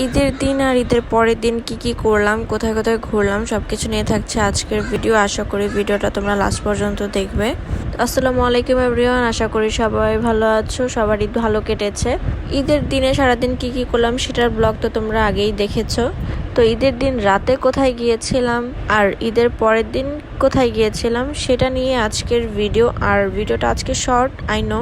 ঈদের দিন আর ঈদের পরের দিন কি কি করলাম, কোথায় কোথায় ঘুরলাম সব কিছু নিয়ে থাকছে আজকের ভিডিও। আশা করি ভিডিওটা তোমরা লাস্ট পর্যন্ত দেখবে। আসসালামু আলাইকুম এভরিওয়ান আশা করি সবাই ভালো আছো, সবার ঈদ ভালো কেটেছে। ঈদের দিনে সারাদিন কি কি করলাম, সেটার ব্লগ তো তোমরা আগেই দেখেছ। তো ঈদের দিন রাতে কোথায় গিয়েছিলাম আর ঈদের পরের দিন কোথায় গিয়েছিলাম সেটা নিয়ে আজকের ভিডিও। আর ভিডিওটা আজকে শর্ট আই নো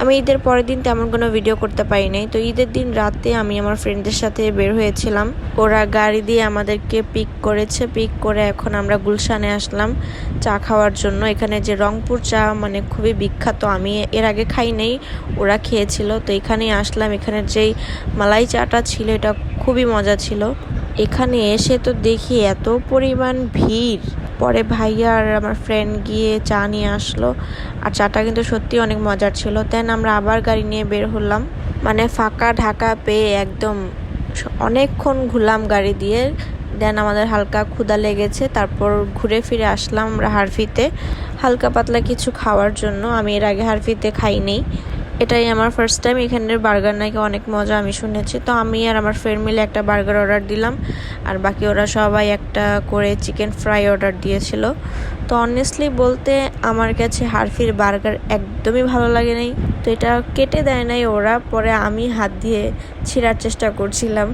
আমি ঈদের পরের দিন তেমন কোনো ভিডিও করতে পারি নাই। তো ঈদের দিন রাতে আমি আমার ফ্রেন্ডদের সাথে বের হয়েছিলাম। ওরা গাড়ি দিয়ে আমাদেরকে পিক করেছে। পিক করে এখন আমরা গুলশানে আসলাম চা খাওয়ার জন্য। এখানে যে রংপুর চা মানে খুবই বিখ্যাত। আমি এর আগে খাই নাই, ওরা খেয়েছিল। তো এখানেই আসলাম। এখানে যেই মালাই চাটা ছিল, এটা খুবই মজা ছিল। এখানে এসে তো দেখি এত পরিমাণ ভিড়। পরে ভাইয়া আর আমার ফ্রেন্ড গিয়ে চা নিয়ে আসলো। আর চাটা কিন্তু সত্যি অনেক মজার ছিল। দেন আমরা আবার গাড়ি নিয়ে বের হলাম। মানে ফাঁকা ঢাকা পেয়ে একদম অনেকক্ষণ ঘুরলাম গাড়ি দিয়ে। দেন আমাদের হালকা ক্ষুদা লেগেছে। তারপর ঘুরে ফিরে আসলাম আমরা হারফিতে। হালকা পাতলা কিছু খাওয়ার জন্য। আমি এর আগে হারফিতে খাইনি। এটাই আমার ফার্স্ট টাইম এখানের বার্গার নাকি অনেক মজা, আমি শুনেছি। তো আমি আর আমার ফ্রেন্ড মিলে একটা বার্গার অর্ডার দিলাম, আর বাকি ওরা সবাই একটা করে চিকেন ফ্রাই অর্ডার দিয়েছিল। তো অনেস্টলি বলতে আমার কাছে হারফির বার্গার একদমই ভালো লাগে নাই। তো এটা কেটে দেয় নাই ওরা, পরে আমি হাত দিয়ে ছিঁড়ার চেষ্টা করছিলাম,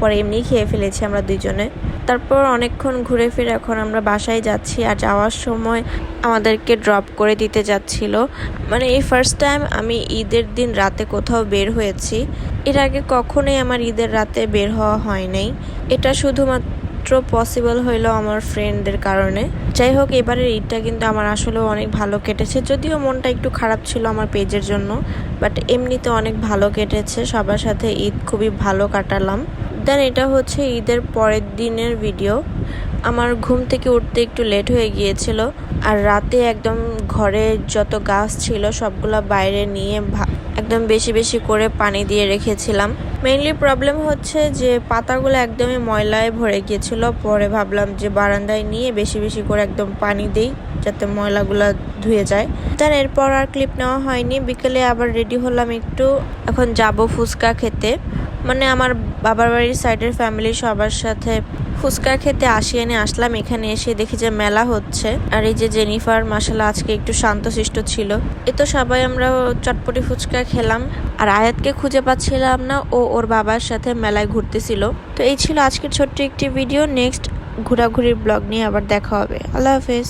পরে এমনি খেয়ে ফেলেছি আমরা দুইজনে। তারপর অনেকক্ষণ ঘুরে ফিরে এখন আমরা বাসায় যাচ্ছি আর যাওয়ার সময় আমাদেরকে ড্রপ করে দিতে যাচ্ছিল। মানে এই ফার্স্ট টাইম আমি ঈদের দিন রাতে কোথাও বের হয়েছি। এর আগে কখনোই আমার ঈদের রাতে বের হওয়া হয় নাই। এটা শুধুমাত্র পসিবল হইল আমার ফ্রেন্ডদের কারণে। যাই হোক, এবারের ঈদটা কিন্তু আমার আসলেও অনেক ভালো কেটেছে। যদিও মনটা একটু খারাপ ছিল আমার পেজের জন্য বাট এমনিতে অনেক ভালো কেটেছে। সবার সাথে ঈদ খুবই ভালো কাটালাম। দেন এটা হচ্ছে ঈদের পরের দিনের ভিডিও। আমার ঘুম থেকে উঠতে একটু লেট হয়ে গিয়েছিল আর রাতে একদম ঘরে যত গাছ ছিল সবগুলো বাইরে নিয়ে একদম বেশি বেশি করে পানি দিয়ে রেখেছিলাম। মেইনলি প্রবলেম হচ্ছে যে পাতাগুলো একদমই ময়লায় ভরে গিয়েছিল। পরে ভাবলাম যে বারান্দায় নিয়ে বেশি বেশি করে একদম পানি দিই যাতে ময়লাগুলো ধুয়ে যায়। দেন এরপর আর ক্লিপ নেওয়া হয়নি। বিকেলে আবার রেডি হলাম একটু। এখন যাব ফুচকা খেতে। মানে আমার বাবার বাড়ির সাইডের ফ্যামিলি সবার সাথে ফুচকা খেতে আসি, এনে আসলাম। এখানে এসে দেখি যে মেলা হচ্ছে। আর এই যে জেনিফার মাসালা আজকে একটু শান্তশিষ্ট ছিল। এ তো সবাই আমরা চটপটি ফুচকা খেলাম। আর আয়াতকে খুঁজে পাচ্ছিলাম না, ও ওর বাবার সাথে মেলায় ঘুরতেছিল। তো এই ছিল আজকের ছোট্ট একটি ভিডিও নেক্সট ঘোরাঘুরির ব্লগ নিয়ে আবার দেখা হবে। আল্লাহ হাফেজ।